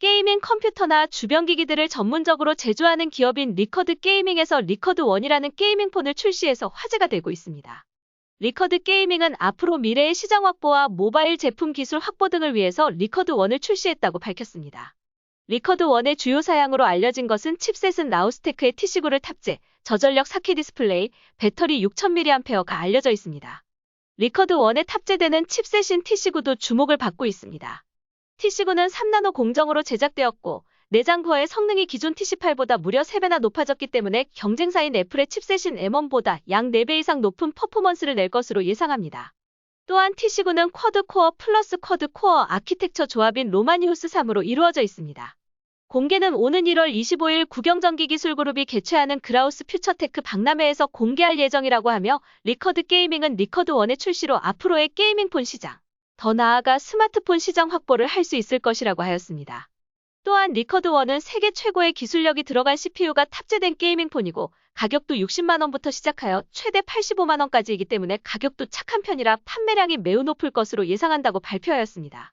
게이밍 컴퓨터나 주변 기기들을 전문적으로 제조하는 기업인 리커드 게이밍에서 리커드 원이라는 게이밍 폰을 출시해서 화제가 되고 있습니다. 리커드 게이밍은 앞으로 미래의 시장 확보와 모바일 제품 기술 확보 등을 위해서 리커드 원을 출시했다고 밝혔습니다. 리커드 원의 주요 사양으로 알려진 것은 칩셋은 라우스테크의 T시구를 탑재, 저전력 4K 디스플레이, 배터리 6000mAh가 알려져 있습니다. 리커드 원에 탑재되는 칩셋인 T시구도 주목을 받고 있습니다. T시구는 3나노 공정으로 제작되었고 내장 거의 성능이 기존 TC8보다 무려 3배나 높아졌기 때문에 경쟁사인 애플의 칩셋인 M1보다 약 4배 이상 높은 퍼포먼스를 낼 것으로 예상합니다. 또한 T시구는 쿼드코어 플러스 쿼드코어 아키텍처 조합인 로마니우스 3으로 이루어져 있습니다. 공개는 오는 1월 25일 국영전기기술그룹이 개최하는 그라우스 퓨처테크 박람회에서 공개할 예정이라고 하며 리커드 게이밍은 리커드 원의 출시로 앞으로의 게이밍폰 시장, 더 나아가 스마트폰 시장 확보를 할 수 있을 것이라고 하였습니다. 또한 리커드 원은 세계 최고의 기술력이 들어간 CPU가 탑재된 게이밍폰이고 가격도 60만원부터 시작하여 최대 85만원까지이기 때문에 가격도 착한 편이라 판매량이 매우 높을 것으로 예상한다고 발표하였습니다.